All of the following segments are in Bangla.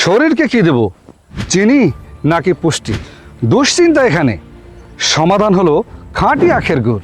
শরীরকে কি দেব? চিনি নাকি পুষ্টি? দুশ্চিন্তা এখানে। সমাধান হলো খাঁটি আখের গুড়।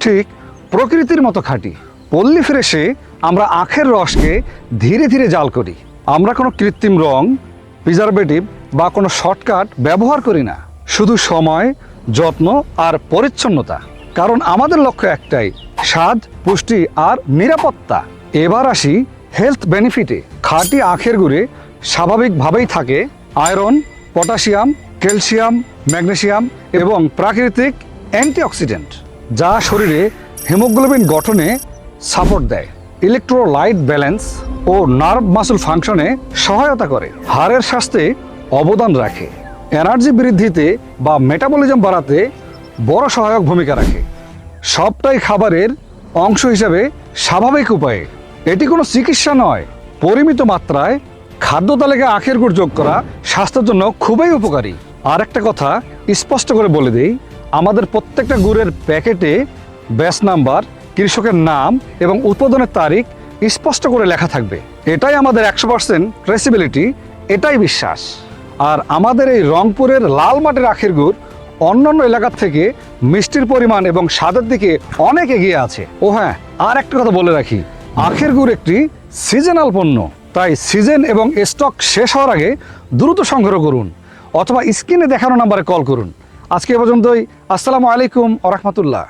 ঠিক প্রকৃতির মতো খাঁটি। পল্লী ফ্রেশে আমরা আখের রসকে ধীরে ধীরে জাল করি। আমরা কোনো কৃত্রিম রং প্রিজারভেটিভ বা কোনো শর্টকাট ব্যবহার করি না। শুধু সময়, যত্ন আর পরিচ্ছন্নতা। কারণ আমাদের লক্ষ্য একটাই, স্বাদ, পুষ্টি আর নিরাপত্তা। এবার আসি হেলথ বেনিফিটে খাঁটি আখের গুড়ে স্বাভাবিকভাবেই থাকে আয়রন, পটাশিয়াম, ক্যালসিয়াম, ম্যাগনেসিয়াম এবং প্রাকৃতিক অ্যান্টিঅক্সিডেন্ট, যা শরীরে হিমোগ্লোবিন গঠনে সাপোর্ট দেয়। ইলেকট্রোলাইট ব্যালেন্স ও নার্ভ মাসল ফাংশনে সহায়তা করে। হাড়ের স্বাস্থ্যে অবদান রাখে। এনার্জি বৃদ্ধিতে বা মেটাবলিজম বাড়াতে বড় সহায়ক ভূমিকা রাখে। সবটাই খাবারের অংশ হিসাবে স্বাভাবিক উপায়ে। এটি কোনো চিকিৎসা নয়, পরিমিত মাত্রায় খাদ্য তালিকায় আখের গুড় যোগ করা স্বাস্থ্যের জন্য খুবই উপকারী। আর একটা কথা স্পষ্ট করে বলে দিই, আমাদের প্রত্যেকটা গুড়ের প্যাকেটে ব্যাস নাম্বার, কৃষকের নাম এবং উৎপাদনের তারিখ স্পষ্ট করে লেখা থাকবে। এটাই আমাদের একশো পার্সেন্ট ট্রেসিবিলিটি এটাই বিশ্বাস। আর আমাদের এই রংপুরের লাল মাটির আখের গুড় অন্যান্য এলাকার থেকে মিষ্টির পরিমাণ এবং স্বাদের দিকে অনেক এগিয়ে আছে। ও হ্যাঁ আর একটা কথা বলে রাখি, আখের গুড় একটি সিজনাল পণ্য। তাই সিজন এবং স্টক শেষ হওয়ার আগে দ্রুত সংগ্রহ করুন অথবা স্ক্রিনে দেখানো নাম্বারে কল করুন। আজকে পর্যন্তই। আসসালামু আলাইকুম রহমতুল্লাহ।